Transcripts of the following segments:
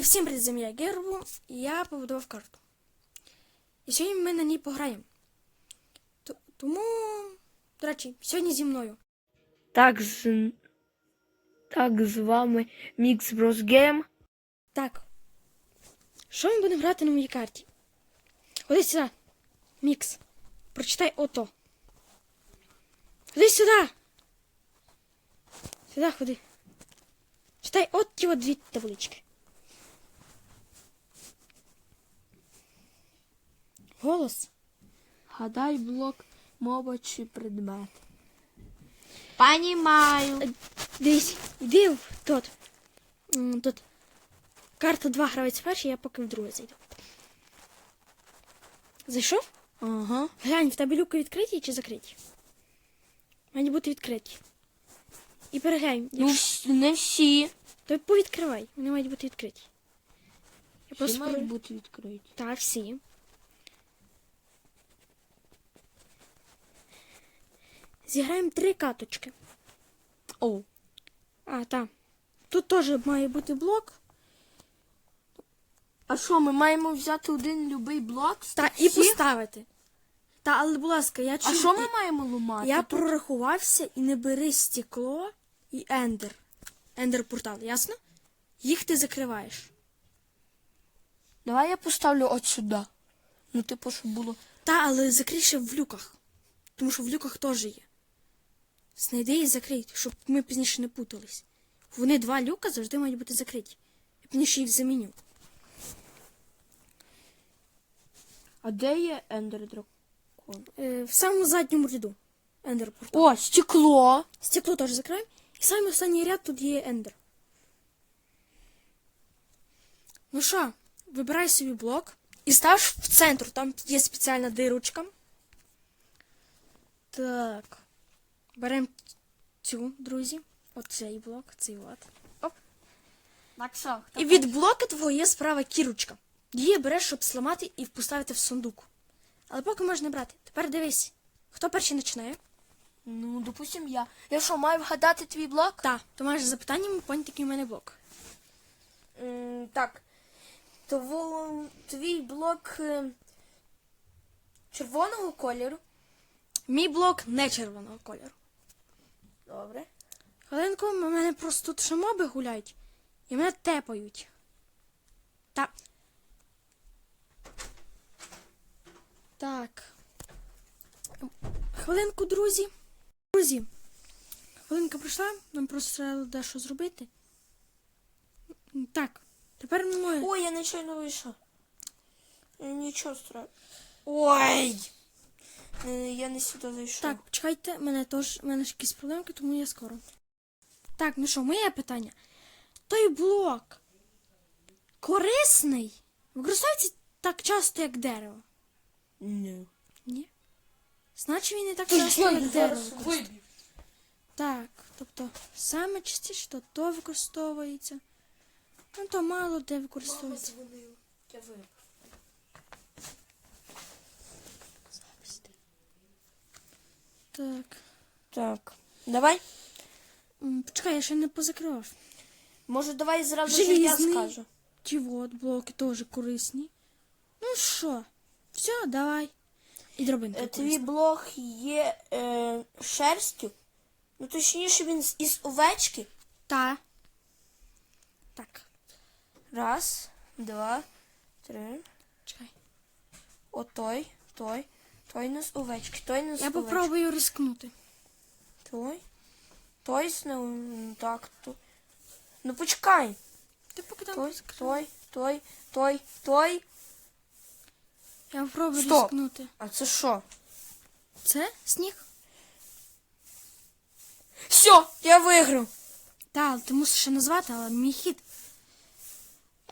І всім привіт, земля Гербу, і я побудував карту. І сьогодні ми на ній пограємо. Т- Тому, до речі, сьогодні зі мною. Так, з... так, з вами Мікс Брос Гейм. Так. Що ми будемо грати на моїй карті? Ходи сюди. Мікс. Прочитай ото. Ходи сюди. Сюди ходи. Читай от ті от дві таблички. Голос. Гадай блок, мова чи предмет. Понімаю. Дивись, іди в тот. М, Тут. Карта 2 гравець перший, я поки в друге зайду. Зайшов? Ага. Глянь, в тебе люки відкриті чи закриті? Мають бути відкриті. І переглянь, Ну, якщо... не всі. то повідкривай, вони мають бути відкриті. Я Всі просто мають бути відкриті. Так, всі. Зіграємо три каточки. О. А, так. Тут теж має бути блок. А що, ми маємо взяти один любий блок? Та і поставити. Та, але, будь ласка, я А що ми маємо ламати? Я Тут- прорахувався і не бери стекло і ендер. Ендер портал, ясно? Їх ти закриваєш. Давай я поставлю от сюди. Ну, типу, щоб було. Та, але закрий ще в люках. Тому що в люках теж є. Знайди і закрий, щоб ми пізніше не путались. Вони два люка завжди мають бути закриті. Я пізніше їх заміню. А де є Ендер Дракон? Е, в самому задньому ряду. Ендер портал. О, стекло. Стекло теж закриємо. І саме останній ряд тут є ендер. Ну що, вибирай собі блок і став в центр. Там є спеціальна дирочка. Так. Беремо цю, друзі. Оцей блок, цей от. Оп. Так що? І від блока твого є справа кірочка. Її береш, щоб зламати і поставити в сундук. Але поки можна брати. Тепер дивись, хто перший починає? Ну, допустим, я. Я що, маю вгадати твій блок? Так, то маєш запитанням, поняти, який в мене блок. М, так. Того твій блок е, червоного кольору. Мій блок не червоного кольору. Добре. Хвилинку, у мене просто тут ще моби гуляють і мене тепають. Та. Так. Хвилинку, друзі. Друзі. Хвилинка прийшла, нам просто треба дещо зробити. Так, тепер ми. Ой, я нечайно вийшов. Е, Нічого страшного. Ой! Е, Я не сюди зайшов. Так, чекайте, мене теж, мене ж якісь проблемки, тому я скоро. Так, ну що, моє питання. Той блок корисний? Використовується так часто, як дерево? Ні. Ні. Значить він не так часто, як дерево. використовується. Так, тобто саме частіше то, то використовується. Ну то мало де використовується. Я вибив. Так. Так. Давай. М, Почекай, я ще не позакривав. Може, давай зразу ж я Желізний. скажу. Ті от блоки теж корисні. Ну що? Все, давай. І дробинка. Е, Твій блок є е, шерстю. Ну, точніше, він з- із овечки. Та. Так, Раз, два, три. чекай. О, той, той, з овечки, той не з Я овечки. попробую рискнути. Той, той з не... Так, то... Ну, почекай. Ти поки там Той, той, той, той, той. Я попробую Стоп. рискнути. А це що? Це сніг? Все, я виграв. Та, але ти мусиш ще назвати, але мій хід.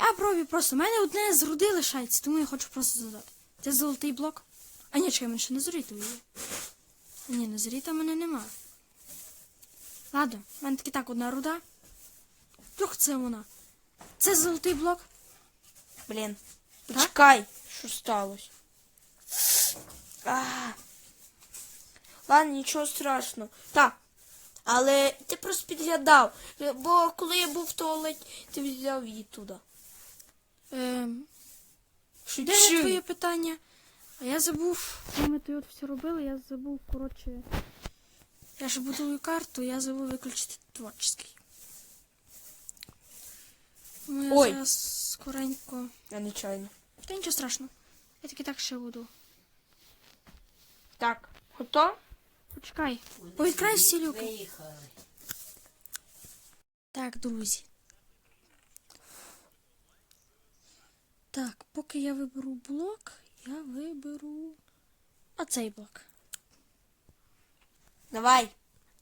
Я пробую просто. У мене одне з руди лишається, тому я хочу просто задати. Це золотий блок. А ні, чекай, мене ще назорітовий є. Ні, назоріта в мене нема. Ладно, в мене таки так одна руда. Вдруг це вона. Це золотий блок. Блін. Почекай, що сталося. А. Ладно, нічого страшного. Так. Але ти просто підглядав. Бо коли я був в туалеті, ти взяв її туди. Ем, де твоє питання? А я забув, коли ми тут все робили, я забув, коротше. Я ж будую карту, я забув виключити творчий. Тому я Ой. зараз скоренько. Я нечайно. Та нічого страшного. Я таки так ще буду. Так, готов? Почекай. Повідкрай всі люки. Виїхали. Так, друзі. Так, поки я виберу блок, я виберу оцей блок. Давай.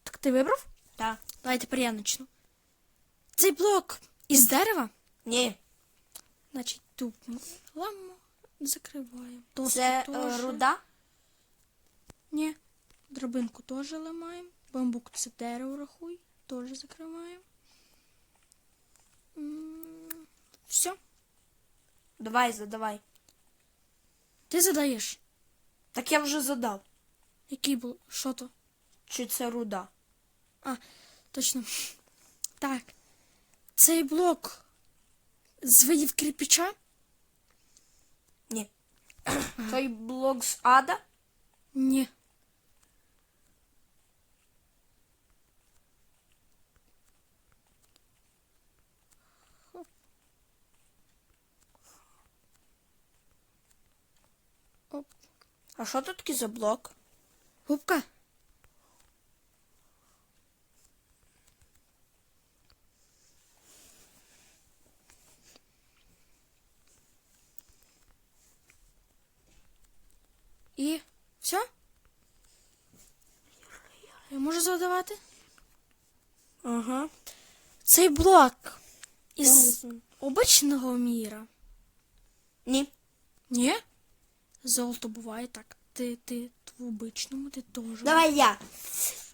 Так ти вибрав? Так. Давай тепер я почну. Цей блок із дерева, Ні. значить тут ми ламо закриваємо. Доску Це е, теж. руда? Ні. Драбинку теж ламаємо. Бамбук це дерево рахуй. Теж закриваємо. Все. Давай, задавай. Ти задаєш. Так я вже задав. Який був? Що то? Чи це руда? А, точно. Так. Цей блок з видів кирпича? Ні. Той блок з ада? Ні. Хоп. Оп. А що тут таке за блок? Губка. І все? Я можу задавати? Ага. Цей блок із обичного міра. Ні. Ні? Золото буває так. Ти, ти в обичному, ти теж. Давай я.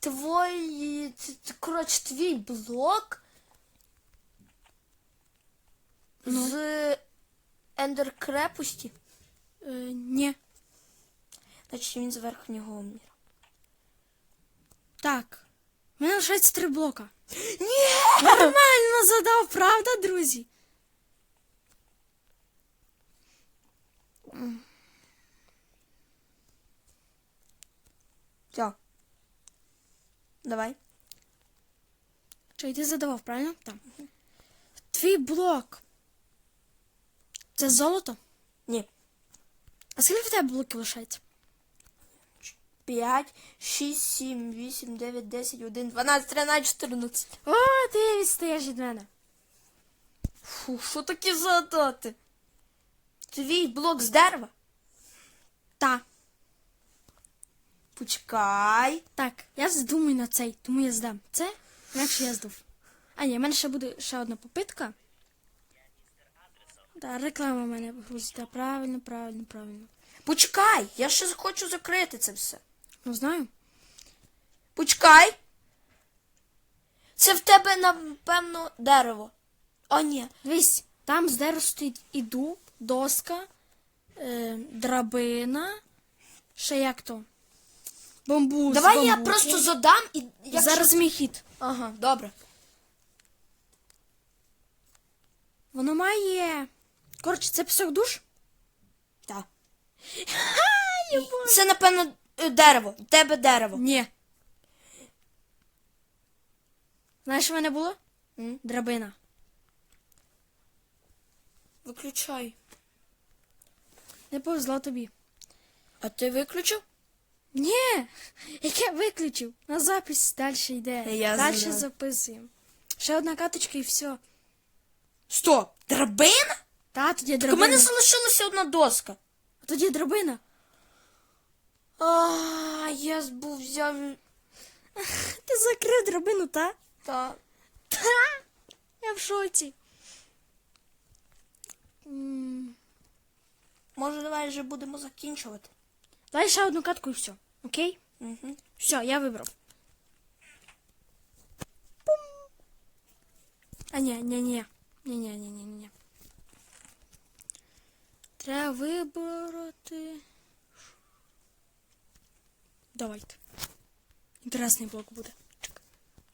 Твой, коротше, твій блок Ну. з Ендер крепості. Е, ні. Значить він з верхнього міра. Так. У мене лишається три блока. Ні! Нормально задав, правда, друзі? Все. Давай. Чи ти задавав, правильно? Так. Твій блок. Це золото? Ні. А скільки в тебе блоків лишається? 5, 6, 7, 8, 9, 10, 1, 12, 13, 14. О, ти відстаєш від мене. Фу, що таке задати? Твій блок з дерева? Та. Почекай. Так, я здумаю на цей, тому я здам. Це, інакше я здув. А ні, в мене ще буде ще одна попитка. Так, реклама в мене грузить. Правильно, правильно, правильно. Почекай, я ще хочу закрити це все. Ну, знаю. Почекай. Це в тебе, напевно, дерево. О, ні. Дивись, там з дерева стоїть і дуб, доска, е, драбина, ще як то. Бамбус. Давай я просто задам і. якщо- Зараз мій хід. Ага, добре. Воно має. Коротше, це пісок душ? Так. Це, напевно, е, дерево. Тебе дерево. Ні. Знаєш, що в мене було? М? Драбина. Виключай. Не повезло тобі. А ти виключив? Ні, яке виключив. На запись далі йде. Я далі знаю. записуємо. Ще одна каточка і все. Стоп! Драбина? Та, тоді Так у драбина. мене залишилася одна доска. А тоді драбина. А, я збув взяв. Ти закрив драбину, та? Та. Та. Я в шоці. М, Може, давай вже будемо закінчувати. Давай ще одну катку і все. Окей? Угу. Все, я вибрав. Пум. А ні, ні, ні. Ні, ні, ні, ні, ні. Треба вибрати. Давайте. Інтересний блок буде. Чек.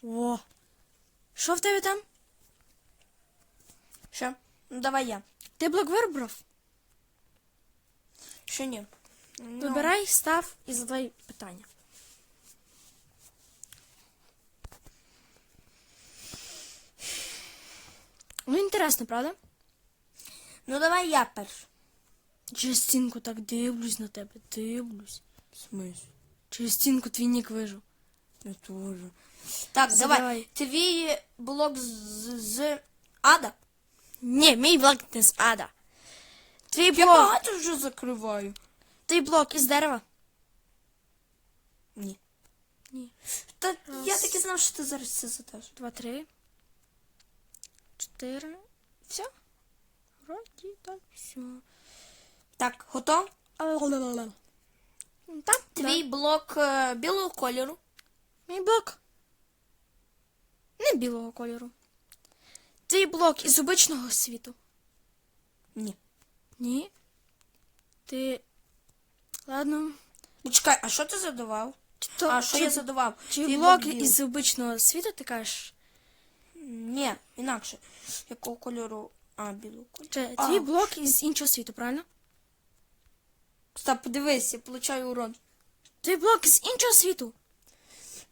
О. Що в тебе там? Що? Ну, давай я. Ти блок вибрав? Ще ні. Ну, Вибирай, став і задай питання. Ну, інтересно, правда? Ну давай я перш. Через стінку так дивлюсь на тебе, дивлюсь. Смисл? Через стінку твій нік вижу. Я теж. Так, Задавай. давай. Твій блок з, з ада. Ні, мій блок не з ада. Твій Я блок, багато вже закриваю. Твій блок із дерева. Ні. Ні. Та я так і знав, що ти зараз це задаш. Два, три. Чотири. Все. Вроді так, все. Так, готов? Так, Твій блок е, білого кольору. Мій блок. Не білого кольору. Твій блок із обичного світу. Ні. Ні. Ти. Ладно. Ну, Чекай, а що ти задавав? Чи то- а що чи- я задавав? Чи блок білий. із обичного світу ти кажеш? Ні, інакше. Якого кольору? А, білого кольору. Чи А. твій блок із іншого світу, правильно? Стоп, подивись, я получаю урон. Твій блок із іншого світу.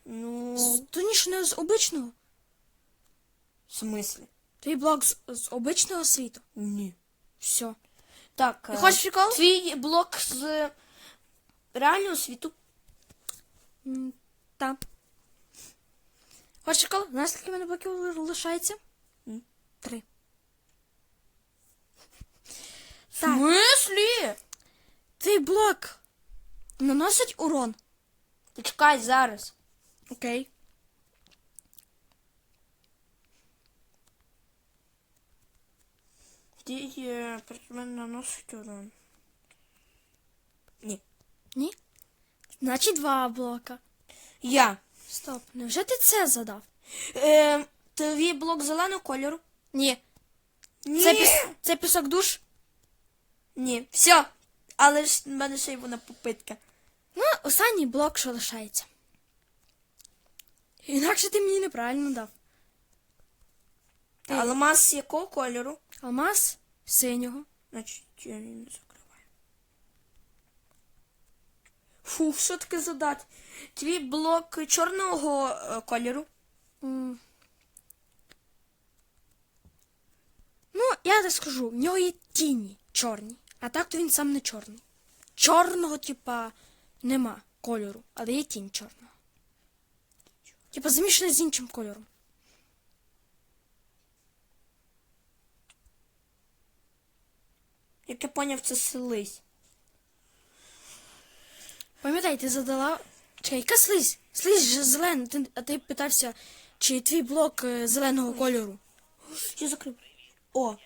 Ну, З, то ніж не з обичного. в смислі? Твій блок з, з обичного світу. Ні. Все. Так, Ти е, хочеш прикол? твій блок з реального світу. Так. Хочеш прикол? Знаєш, скільки в мене блоків лишається? Три. В смислі? Твій блок наносить урон. Почекай зараз. Окей. Ти е, проти мене наносить урон. Ні. Ні? Значить два блока. Я. Стоп. Невже ти це задав? Е, твій блок зеленого кольору. Ні. Ні. Це, піс... це пісок душ? Ні. Все. Але ж в мене ще й вона попитка. Ну, останній блок, що лишається. Інакше ти мені неправильно дав. Ти- Алмаз якого кольору? Алмаз синього. Значить, я не закриваю. Фу, таке задати? Твій блок чорного е, кольору. М. Ну, я так скажу, в нього є тіні чорні, а так то він сам не чорний. Чорного, типа, нема кольору, але є тінь чорного. Типа замішана з іншим кольором. Як я поняв, це селись. Пам'ятай, ти задала. Чекай, яка слизь? Слизь же зелена, ти, а ти питався, чи твій блок е, зеленого кольору. Я закрив. О, У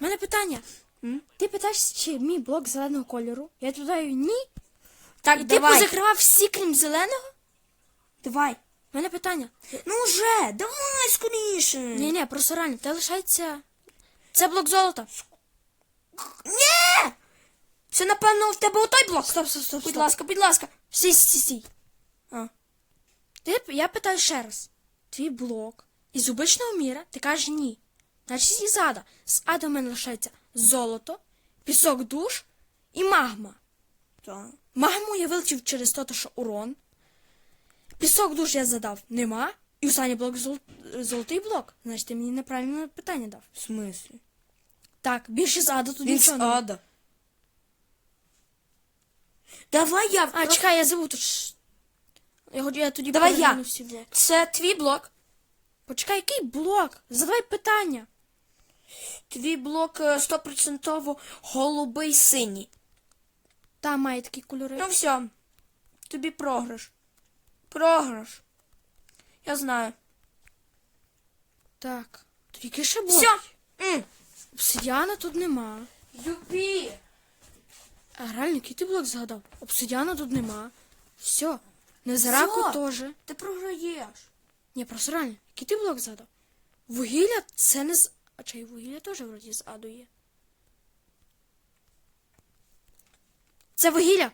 мене питання. М? Ти питаєшся, чи мій блок зеленого кольору? Я додаю ні. так, І ти давай. позакривав всі, крім зеленого? Давай. У мене питання. Ну вже, давай скоріше. Ні, ні, просто реально, те лишається. Це блок золота. Ні! Це, напевно, в тебе отой блок. Стоп, стоп, стоп. Будь ласка, будь ласка. Стій, стій, стій. А. Ти, я питаю ще раз. Твій блок із обичного міра, ти кажеш ні. Значить із ада. З ада в мене лишається золото, пісок душ і магма. Так. Магму я вилучив через те, що урон. Пісок душ я задав нема. І останній блок зол... золотий блок. Значить, ти мені неправильне питання дав. В смислі? Так, більше з ада тут Він з нічого немає. ада. Давай я. А, чекай, я забув тут. Я, я тоді Давай я. всі блоки. Це твій блок. Почекай, який блок? Задавай питання. Твій блок е, стопроцентово голубий синій. Там має такі кольори. Ну все. Тобі програш. Програш. Я знаю. Так. Тут який ще блок? Все. Обсидіана тут нема. Юпі. А реально, який ти блок згадав? Обсидіана тут нема. Все. Незараку Всьо. теж. Ти програєш. Ні, просто реально, який ти блок згадав? Вугілля це не з. А чай вугілля теж вроді з аду є. Це вугілля.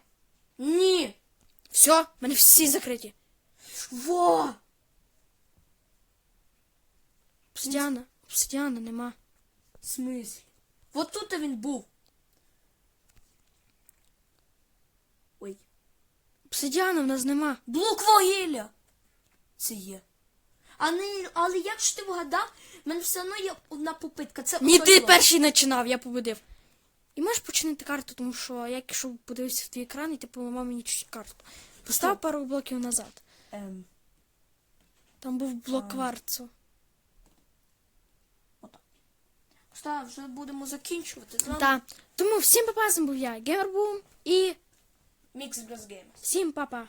Ні. Все, мене всі закриті. Во. Обсидіана. Обсидіана нема. В смислі? От тут він був. Ой. Обсидіану в нас нема. Блок вугілля. Це є. А не, але якщо ти вгадав, в мене все одно є одна попитка. Це Ні, ти перший починав, я побудив. І можеш починити карту, тому що я якщо подивився в твій екран, і ти поламав мені чуть карту. Постав Що? пару блоків назад. Ем, Там був блок А. кварцу. отак. Вже будемо закінчувати. З вами Так. Тому всім папа, з вами був я, Геймербум, і Мікс Bros Геймс. всім папа.